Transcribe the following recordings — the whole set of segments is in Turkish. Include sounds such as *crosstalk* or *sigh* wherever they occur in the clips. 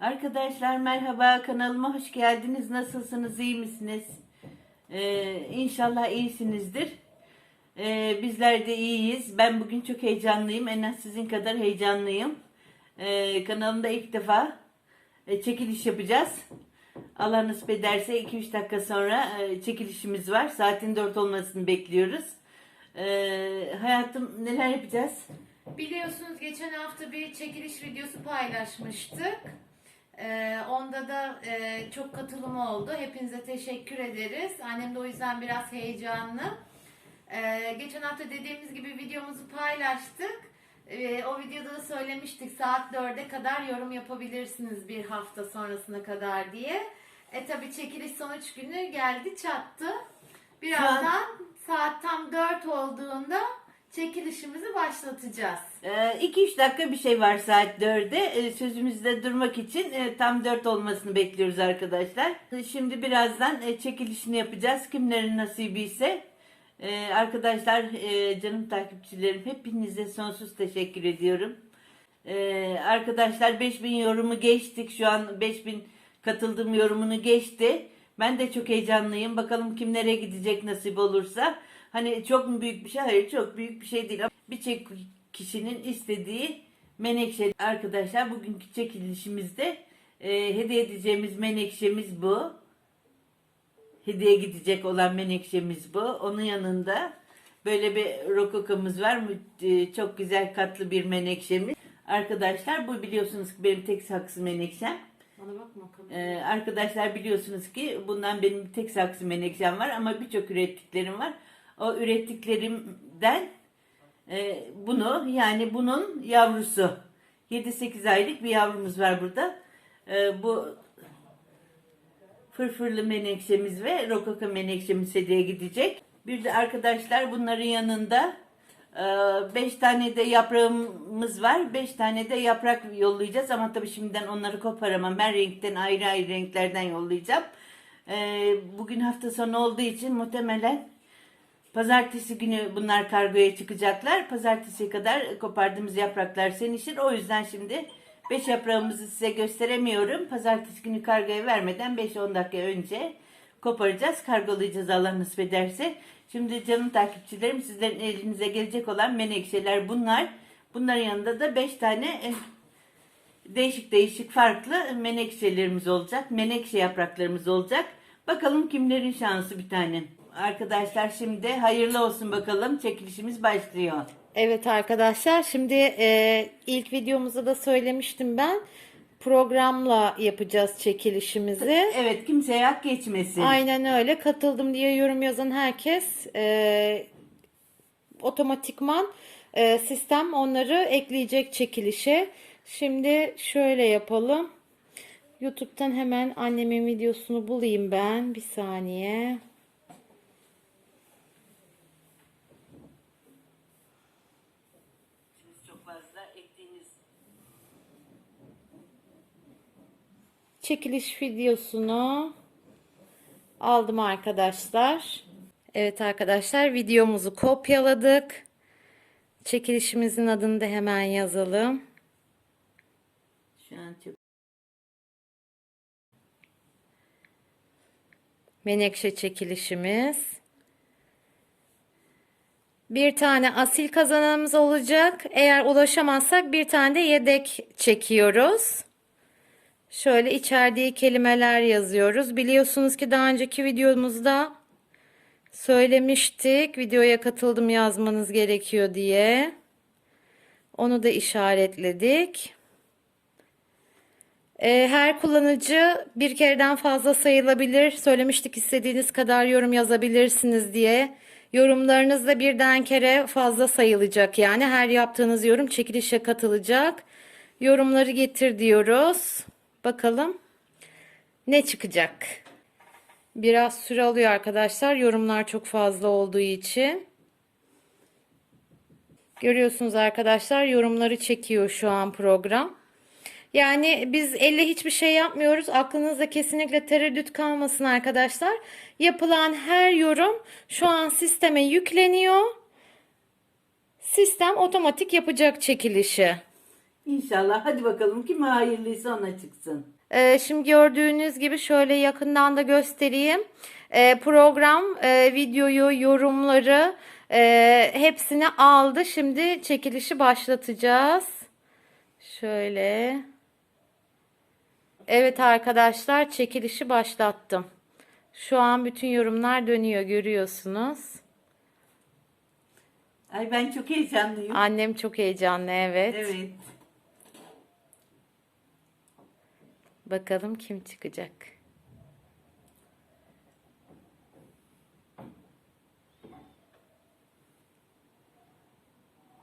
Arkadaşlar merhaba kanalıma hoş geldiniz. Nasılsınız? iyi misiniz? Ee, inşallah iyisinizdir. Ee, bizler de iyiyiz. Ben bugün çok heyecanlıyım. En az sizin kadar heyecanlıyım. Ee, kanalımda ilk defa e, çekiliş yapacağız. Allah nasip ederse 2-3 dakika sonra e, çekilişimiz var. Saatin 4 olmasını bekliyoruz. Ee, hayatım neler yapacağız? Biliyorsunuz geçen hafta bir çekiliş videosu paylaşmıştık. Ee, onda da e, çok katılım oldu. Hepinize teşekkür ederiz. Annem de o yüzden biraz heyecanlı. Ee, geçen hafta dediğimiz gibi videomuzu paylaştık. Ee, o videoda da söylemiştik saat 4'e kadar yorum yapabilirsiniz bir hafta sonrasına kadar diye. E tabi çekiliş sonuç günü geldi çattı. Birazdan saat tam 4 olduğunda çekilişimizi başlatacağız. 2-3 Ee, dakika bir şey var saat 4'e. Ee, Sözümüzde durmak için e, tam 4 olmasını bekliyoruz arkadaşlar. Şimdi birazdan e, çekilişini yapacağız. Kimlerin nasibi ise. Ee, Arkadaşlar e, canım takipçilerim hepinize sonsuz teşekkür ediyorum. Ee, Arkadaşlar 5000 yorumu geçtik. Şu an 5000 katıldığım yorumunu geçti. Ben de çok heyecanlıyım. Bakalım kimlere gidecek nasip olursa. Hani çok mu büyük bir şey? Hayır çok büyük bir şey değil. Birçok kişinin istediği menekşe. Arkadaşlar bugünkü çekilişimizde e, hediye edeceğimiz menekşemiz bu. Hediye gidecek olan menekşemiz bu. Onun yanında böyle bir rokokamız var. E, Çok güzel katlı bir menekşemiz. Arkadaşlar bu biliyorsunuz ki benim tek saksı menekşem. Bana bakma Ee, arkadaşlar biliyorsunuz ki bundan benim tek saksı menekşem var ama birçok ürettiklerim var. O ürettiklerimden e, bunu yani bunun yavrusu 7-8 aylık bir yavrumuz var burada. Ee, bu fırfırlı menekşemiz ve rokoka menekşemiz hediye gidecek. Bir de arkadaşlar bunların yanında 5 tane de yaprağımız var. 5 tane de yaprak yollayacağız ama tabii şimdiden onları koparamam. Ben renkten ayrı ayrı renklerden yollayacağım. Ee, Bugün hafta sonu olduğu için muhtemelen pazartesi günü bunlar kargoya çıkacaklar. Pazartesiye kadar kopardığımız yapraklar senişir. O yüzden şimdi 5 yaprağımızı size gösteremiyorum. Pazartesi günü kargoya vermeden 5-10 dakika önce koparacağız. Kargolayacağız Allah nasip ederse. Şimdi canım takipçilerim sizlerin elinize gelecek olan menekşeler bunlar. Bunların yanında da 5 tane eh, değişik değişik farklı menekşelerimiz olacak. Menekşe yapraklarımız olacak. Bakalım kimlerin şansı bir tane. Arkadaşlar şimdi hayırlı olsun bakalım. Çekilişimiz başlıyor. Evet arkadaşlar şimdi e, ilk videomuzda da söylemiştim ben. Programla yapacağız çekilişimizi. Evet kimseye hak geçmesin. Aynen öyle. Katıldım diye yorum yazan herkes e, otomatikman e, sistem onları ekleyecek çekilişe. Şimdi şöyle yapalım. YouTube'dan hemen annemin videosunu bulayım ben. Bir saniye. Fazla ektiğiniz Çekiliş videosunu aldım arkadaşlar. Evet arkadaşlar videomuzu kopyaladık. Çekilişimizin adını da hemen yazalım. şu an çok Menekşe çekilişimiz. Bir tane asil kazananımız olacak. Eğer ulaşamazsak bir tane de yedek çekiyoruz. Şöyle içerdiği kelimeler yazıyoruz. Biliyorsunuz ki daha önceki videomuzda söylemiştik. Videoya katıldım yazmanız gerekiyor diye. Onu da işaretledik. Ee, Her kullanıcı bir kereden fazla sayılabilir. Söylemiştik istediğiniz kadar yorum yazabilirsiniz diye. Yorumlarınız da birden kere fazla sayılacak. Yani her yaptığınız yorum çekilişe katılacak. Yorumları getir diyoruz. Bakalım ne çıkacak. Biraz süre alıyor arkadaşlar. Yorumlar çok fazla olduğu için. Görüyorsunuz arkadaşlar yorumları çekiyor şu an program. Yani biz elle hiçbir şey yapmıyoruz. Aklınızda kesinlikle tereddüt kalmasın arkadaşlar. Yapılan her yorum şu an sisteme yükleniyor. Sistem otomatik yapacak çekilişi. İnşallah. Hadi bakalım kim hayırlıysa ona çıksın. Ee, şimdi gördüğünüz gibi şöyle yakından da göstereyim. Ee, program e, videoyu, yorumları e, hepsini aldı. Şimdi çekilişi başlatacağız. Şöyle. Evet arkadaşlar çekilişi başlattım. Şu an bütün yorumlar dönüyor görüyorsunuz. Ay ben çok heyecanlıyım. Annem çok heyecanlı evet. Evet. Bakalım kim çıkacak.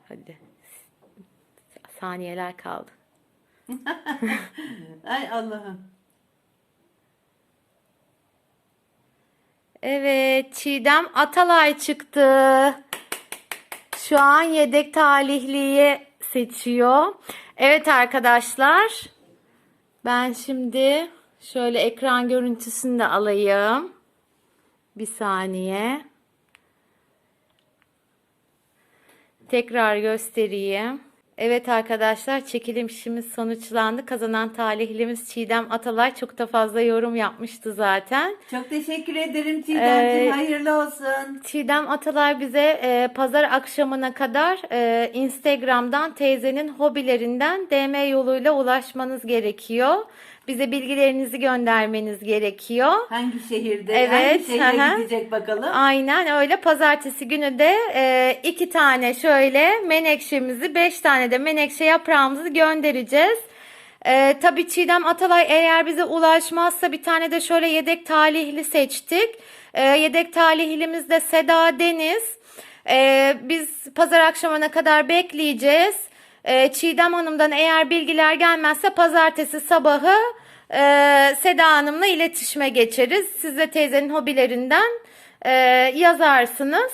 Hadi. Saniyeler kaldı. *laughs* Ay Allah'ım. Evet, Çiğdem Atalay çıktı. Şu an yedek talihliyi seçiyor. Evet arkadaşlar. Ben şimdi şöyle ekran görüntüsünü de alayım. Bir saniye. Tekrar göstereyim. Evet arkadaşlar çekilişimiz sonuçlandı. Kazanan talihlimiz Çiğdem Atalay çok da fazla yorum yapmıştı zaten. Çok teşekkür ederim Çiğdemciğim. Ee, Hayırlı olsun. Çiğdem Atalay bize e, pazar akşamına kadar e, Instagram'dan teyzenin hobilerinden DM yoluyla ulaşmanız gerekiyor. Bize bilgilerinizi göndermeniz gerekiyor. Hangi şehirde? Evet, Hangi şehre hı. gidecek bakalım? Aynen öyle. Pazartesi günü de e, iki tane şöyle menekşemizi, beş tane de menekşe yaprağımızı göndereceğiz. E, tabii Çiğdem Atalay eğer bize ulaşmazsa bir tane de şöyle yedek talihli seçtik. E, yedek talihlimiz de Seda Deniz. E, biz pazar akşamına kadar bekleyeceğiz. E, Çiğdem Hanım'dan eğer bilgiler gelmezse pazartesi sabahı e, Seda Hanım'la iletişime geçeriz. Siz de teyzenin hobilerinden e, yazarsınız.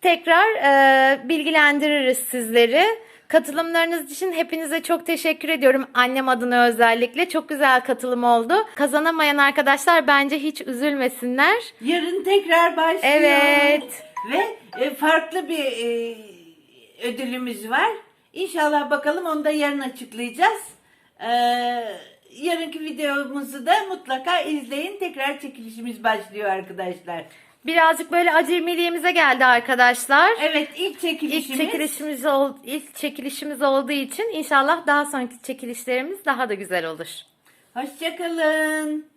Tekrar e, bilgilendiririz sizleri. Katılımlarınız için hepinize çok teşekkür ediyorum. Annem adına özellikle. Çok güzel katılım oldu. Kazanamayan arkadaşlar bence hiç üzülmesinler. Yarın tekrar başlıyor. Evet. Ve e, farklı bir e, ödülümüz var. İnşallah bakalım onu da yarın açıklayacağız. Ee, yarınki videomuzu da mutlaka izleyin. Tekrar çekilişimiz başlıyor arkadaşlar. Birazcık böyle acemiliğimize geldi arkadaşlar. Evet ilk İlk çekilişimiz. çekilişimiz ol, ilk çekilişimiz olduğu için inşallah daha sonraki çekilişlerimiz daha da güzel olur. Hoşçakalın.